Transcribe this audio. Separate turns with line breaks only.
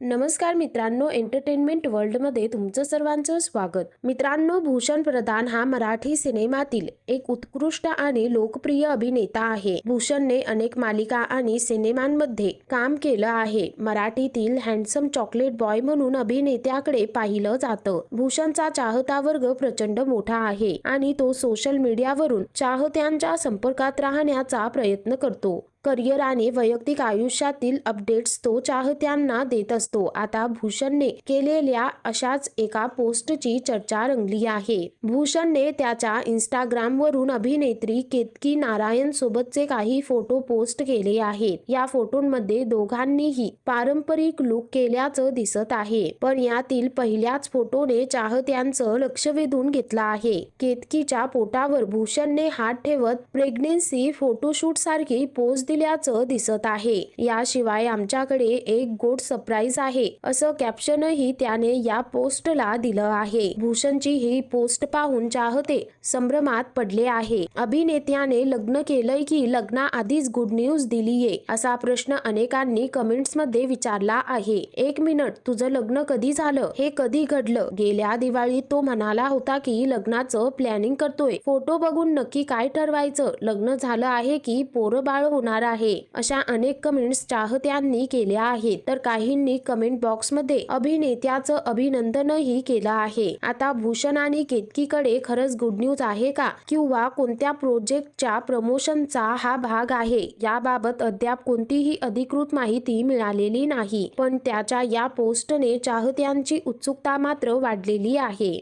नमस्कार मित्रांनो एंटरटेनमेंट वर्ल्डमध्ये तुमचं सर्वांचं स्वागत. मित्रांनो भूषण प्रधान हा मराठी सिनेमातील एक उत्कृष्ट आणि लोकप्रिय अभिनेता आहे. भूषणने अनेक मालिका आणि सिनेमांमध्ये काम केलं आहे. मराठीतील हँडसम चॉकलेट बॉय म्हणून अभिनेत्याकडे पाहिलं जातं. भूषणचा चाहता वर्ग प्रचंड मोठा आहे आणि तो सोशल मीडियावरून चाहत्यांच्या संपर्कात राहण्याचा प्रयत्न करतो. करिअर आणि वैयक्तिक आयुष्यातील अपडेट्स तो चाहत्यांना देत असतो. आता भूषणने केलेल्या अशाच एका पोस्टची चर्चा रंगली आहे. भूषणने त्याच्या इंस्टाग्रामवरून अभिनेत्री केतकी नारायण सोबतचे काही फोटो पोस्ट केले आहेत. या फोटोंमध्ये दोघांनीही पारंपरिक लुक केल्याचं दिसत आहे. पण यातील पहिल्याच फोटोने चाहत्यांचं लक्ष वेधून घेतलं आहे. केतकीच्या पोटावर भूषणने हात ठेवत प्रेग्नेन्सी फोटोशूट सारखी पोस्ट दिल्याचं दिसत आहे. याशिवाय आमच्याकडे एक गोड सरप्राईज आहे असं कॅप्शनही त्याने या पोस्टला दिलं आहे. भूषणची ही पोस्ट पाहून चाहते संभ्रमात पडले आहे. अभिनेत्याने लग्न केलंय की लग्नाआधीच गुड न्यूज दिलीये असा प्रश्न अनेकांनी कमेंट्समध्ये विचारला आहे. एक मिनिट तुझं लग्न कधी झालं? हे कधी घडलं? गेल्या दिवाळीत तो म्हणाला होता की लग्नाचं प्लॅनिंग करतोय. फोटो बघून नक्की काय ठरवायचं? लग्न झालं आहे की पोरं बाळ होणार आहे. अशा अनेक कमेंट्स चाहत्यांनी केल्या आहेत. तर काहींनी कमेंट बॉक्समध्ये अभिनेत्याचं अभिनंदनही केलं आहे. आता भूषण आणि केतकीकडे खरंच गुड न्यूज आहे का? किंवा कोणत्या प्रोजेक्टच्या प्रमोशनचा हा भाग आहे? याबाबत अद्याप कोणतीही अधिकृत माहिती मिळालेली नाही. पण त्याच्या या पोस्टने चाहत्यांची उत्सुकता मात्र वाढलेली आहे.